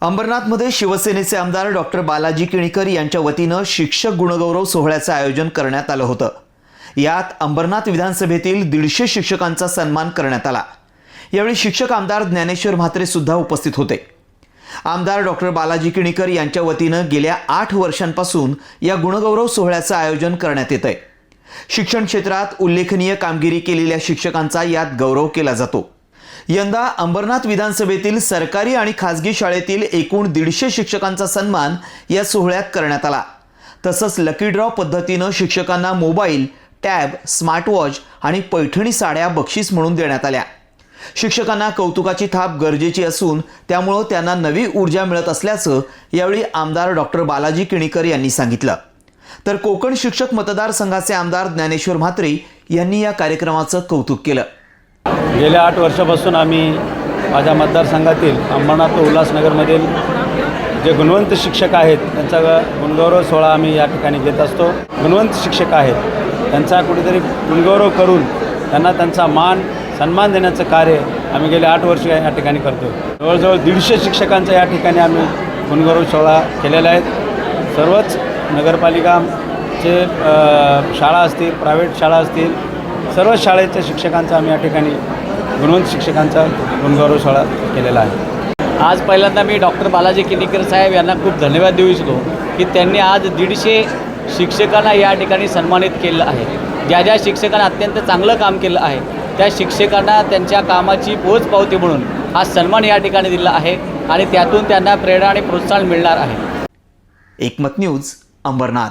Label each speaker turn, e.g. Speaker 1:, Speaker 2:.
Speaker 1: अंबरनाथमध्ये शिवसेनेचे आमदार डॉक्टर बालाजी किणीकर यांच्या वतीनं शिक्षक गुणगौरव सोहळ्याचं आयोजन करण्यात आलं होतं. यात अंबरनाथ विधानसभेतील दीडशे शिक्षकांचा सन्मान करण्यात आला. यावेळी शिक्षक आमदार ज्ञानेश्वर म्हात्रे सुद्धा उपस्थित होते. आमदार डॉक्टर बालाजी किणीकर यांच्या वतीनं गेल्या आठ वर्षांपासून या गुणगौरव सोहळ्याचं आयोजन करण्यात येत आहे शिक्षण क्षेत्रात उल्लेखनीय कामगिरी केलेल्या शिक्षकांचा यात गौरव केला जातो. यंदा अंबरनाथ विधानसभेतील सरकारी आणि खासगी शाळेतील एकूण दीडशे शिक्षकांचा सन्मान या सोहळ्यात करण्यात आला. तसंच लकी ड्रॉ पद्धतीनं शिक्षकांना मोबाईल टॅब स्मार्टवॉच आणि पैठणी साड्या बक्षीस म्हणून देण्यात आल्या. शिक्षकांना कौतुकाची थाप गरजेची असून त्यामुळं त्यांना नवी ऊर्जा मिळत असल्याचं यावेळी आमदार डॉक्टर बालाजी किणीकर यांनी सांगितलं. तर कोकण शिक्षक मतदारसंघाचे आमदार ज्ञानेश्वर म्हात्रे यांनी या कार्यक्रमाचं कौतुक केलं.
Speaker 2: गेल्या आठ वर्षापासून आम्ही माझ्या मतदारसंघातील अंबरनाथ व उल्हासनगरमधील जे गुणवंत शिक्षक आहेत त्यांचा गुणगौरव सोहळा आम्ही या ठिकाणी घेत असतो. गुणवंत शिक्षक आहेत. त्यांचा कुठेतरी गुणगौरव करून त्यांना त्यांचा मान सन्मान देण्याचं कार्य आम्ही गेले आठ वर्ष या ठिकाणी करतो जवळजवळ दीडशे शिक्षकांचा या ठिकाणी आम्ही गुणगौरव सोहळा केलेला आहे. सर्वच नगरपालिकाचे शाळा असतील प्रायव्हेट शाळा असतील सर्व शाळेच्या शिक्षकांचा आम्ही या ठिकाणी गुणवंत शिक्षकांचा गुणगौरव सोहळा केलेला आहे.
Speaker 3: आज पहिल्यांदा मी डॉक्टर बालाजी किनीकर साहेब यांना खूप धन्यवाद देऊ इच्छितो की त्यांनी आज दीडशे शिक्षकांना या ठिकाणी सन्मानित केलं आहे. ज्या ज्या शिक्षकांना अत्यंत चांगलं काम केलं आहे त्या शिक्षकांना त्यांच्या कामाची पोच पावती म्हणून हा सन्मान या ठिकाणी दिला आहे आणि त्यातून त्यांना प्रेरणा आणि प्रोत्साहन मिळणार आहे.
Speaker 1: एकमत न्यूज अंबरनाथ.